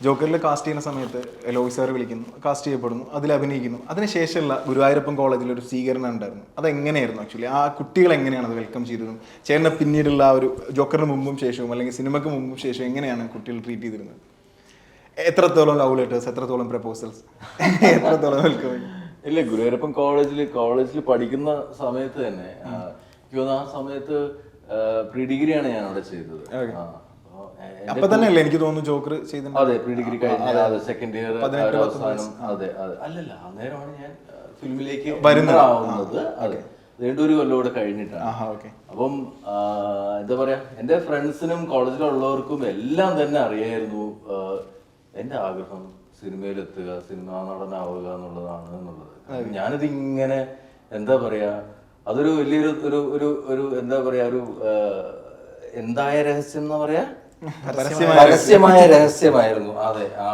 ജോക്കറിൽ cast ചെയ്യുന്ന സമയത്ത് Loy sir വിളിക്കുന്നു കാസ്റ്റ് ചെയ്യപ്പെടുന്നു അതിൽ അഭിനയിക്കുന്നു. അതിനുശേഷമുള്ള ഗുരുവായൂരപ്പൻ കോളേജിൽ ഒരു സ്വീകരണം ഉണ്ടായിരുന്നു. അതെങ്ങനെയായിരുന്നു ആക്ച്വലി ആ കുട്ടികൾ എങ്ങനെയാണ് അത് വെൽക്കം ചെയ്തതും? ചേട്ടനെ പിന്നീടുള്ള ആ ഒരു ജോക്കറിന് മുമ്പും ശേഷവും അല്ലെങ്കിൽ സിനിമയ്ക്ക് മുമ്പും ശേഷവും എങ്ങനെയാണ് കുട്ടികൾ ട്രീറ്റ് ചെയ്തിരുന്നത്? എത്രത്തോളം ലവ് ലെറ്റേഴ്സ് എത്രത്തോളം പ്രപ്പോസൽസ് എത്രത്തോളം വെൽക്കം ഇല്ല ഗുരുവായൂരപ്പൻ കോളേജിൽ കോളേജിൽ പഠിക്കുന്ന സമയത്ത് തന്നെ ആ, എനിക്ക് തോന്നുന്നു ആ സമയത്ത് പ്രീ ഡിഗ്രിയാണ് ഞാൻ അവിടെ ചെയ്തത്. അപ്പൊ, തന്നെയല്ലേ എനിക്ക് തോന്നുന്നു ജോക്കർ ചെയ്തിട്ടുണ്ട് അതെ പ്രീ ഡിഗ്രി കഴിഞ്ഞ സെക്കൻഡ് ഇയർ അവസാനം. അതെ അതെ. അല്ലല്ല അന്നേരമാണ് ഞാൻ ഫിലിമിലേക്ക് വരുന്നത്. അതെ. വീണ്ടും ഒരു കൊല്ലം കൂടെ കഴിഞ്ഞിട്ടാണ്. അപ്പം എന്താ പറയാ എന്റെ ഫ്രണ്ട്സിനും കോളേജിലുള്ളവർക്കും എല്ലാം തന്നെ അറിയായിരുന്നു എന്റെ എന്റെ ആഗ്രഹം സിനിമയിലെത്തുക സിനിമാ നടനാവുക എന്നുള്ളതാണ് എന്നുള്ളത്. ഞാനിത് ഇങ്ങനെ എന്താ പറയാ അതൊരു വലിയൊരു ഒരു ഒരു ഒരു എന്താ പറയാ ഒരു എന്തായ രഹസ്യം എന്ന് പറയാ പരസ്യമായ രഹസ്യമായിരുന്നു. അതെ ആ.